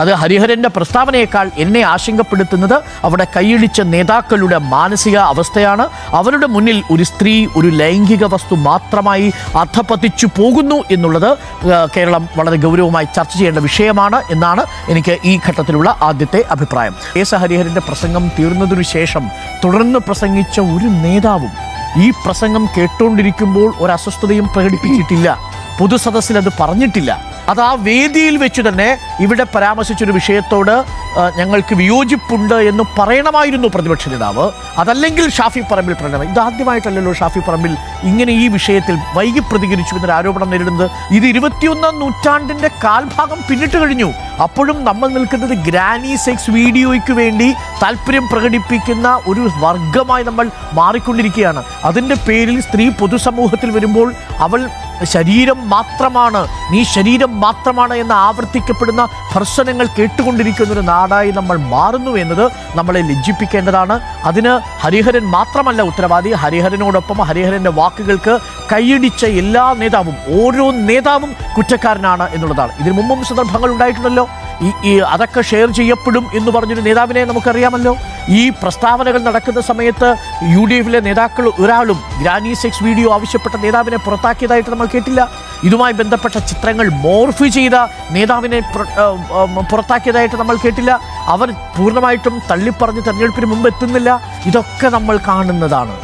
അത് ഹരിഹരന്റെ പ്രസ്താവനയേക്കാൾ എന്നെ ആശങ്കപ്പെടുത്തുന്നത് അവിടെ കൈയിടിച്ച നേതാക്കളുടെ മാനസിക അവസ്ഥയാണ്. അവരുടെ മുന്നിൽ ഒരു സ്ത്രീ ഒരു ലൈംഗിക വസ്തു മാത്രമായി അധപ്പതിച്ചു പോകുന്നു എന്നുള്ളത് കേരളം വളരെ ഗൗരവമായി ചർച്ച ചെയ്യേണ്ട വിഷയമാണ് എന്നാണ് എനിക്ക് ഈ ഘട്ടത്തിലുള്ള ആദ്യത്തെ അഭിപ്രായം. എസ് ഹരിഹരന്റെ പ്രസംഗം തീർന്നതിനു ശേഷം തുടർന്ന് പ്രസംഗിച്ച ഒരു നേതാവും ഈ പ്രസംഗം കേട്ടുകൊണ്ടിരിക്കുമ്പോൾ ഒരു അസ്വസ്ഥതയും പ്രകടിപ്പിച്ചിട്ടില്ല. പൊതുസദസ്സിൽ അത് പറഞ്ഞിട്ടില്ല. അത് ആ വേദിയിൽ വെച്ച് തന്നെ ഇവിടെ പരാമർശിച്ചൊരു വിഷയത്തോട് ഞങ്ങൾക്ക് വിയോജിപ്പുണ്ട് എന്ന് പറയണമായിരുന്നു പ്രതിപക്ഷ നേതാവ്. അതല്ലെങ്കിൽ ഷാഫി പറമ്പിൽ പറയണം ഇതാദ്യമായിട്ടല്ലല്ലോ ഷാഫി പറമ്പിൽ ഇങ്ങനെ ഈ വിഷയത്തിൽ വൈകി പ്രതികരിച്ചു എന്നൊരു ആരോപണം നേരിടുന്നത്. ഇത് ഇരുപത്തിയൊന്നാം നൂറ്റാണ്ടിന്റെ കാൽഭാഗം പിന്നിട്ട് കഴിഞ്ഞു. അപ്പോഴും നമ്മൾ നിൽക്കുന്നത് ഗ്രാനി സെക്സ് വീഡിയോയ്ക്ക് വേണ്ടി താല്പര്യം പ്രകടിപ്പിക്കുന്ന ഒരു വർഗമായി നമ്മൾ മാറിക്കൊണ്ടിരിക്കുകയാണ്. അതിന്റെ പേരിൽ സ്ത്രീ പൊതുസമൂഹത്തിൽ വരുമ്പോൾ അവൾ ശരീരം മാത്രമാണ് നീ ശരീരം മാത്രമാണ് എന്ന് ആവർത്തിക്കപ്പെടുന്ന ഭർശനങ്ങൾ കേട്ടുകൊണ്ടിരിക്കുന്ന ഒരു നാടായി നമ്മൾ മാറുന്നു എന്നത് നമ്മളെ ലജ്ജിപ്പിക്കേണ്ടതാണ്. അതിന് ഹരിഹരൻ മാത്രമല്ല ഉത്തരവാദി. ഹരിഹരനോടൊപ്പം ഹരിഹരന്റെ വാക്കുകൾക്ക് കൈയടിച്ച എല്ലാ നേതാവും ഓരോ നേതാവും കുറ്റക്കാരനാണ് എന്നുള്ളതാണ്. ഇതിനു മുമ്പും സന്ദർഭങ്ങൾ ഉണ്ടായിട്ടുണ്ടല്ലോ. ഈ അതൊക്കെ ഷെയർ ചെയ്യപ്പെടും എന്ന് പറഞ്ഞൊരു നേതാവിനെ നമുക്കറിയാമല്ലോ. ഈ പ്രസ്താവനകൾ നടക്കുന്ന സമയത്ത് യു ഡി എഫിലെ നേതാക്കൾ ഒരാളും ഗ്രാനി സെക്സ് വീഡിയോ ആവശ്യപ്പെട്ട നേതാവിനെ പുറത്താക്കിയതായിട്ട് നമ്മൾ കേട്ടില്ല. ഇതുമായി ബന്ധപ്പെട്ട ചിത്രങ്ങൾ മോർഫ് ചെയ്ത നേതാവിനെ പുറത്താക്കിയതായിട്ട് നമ്മൾ കേട്ടില്ല. അവർ പൂർണമായിട്ടും തള്ളിപ്പറഞ്ഞ് തെരഞ്ഞെടുപ്പിന് മുമ്പ് എത്തുന്നില്ല. ഇതൊക്കെ നമ്മൾ കാണുന്നതാണ്.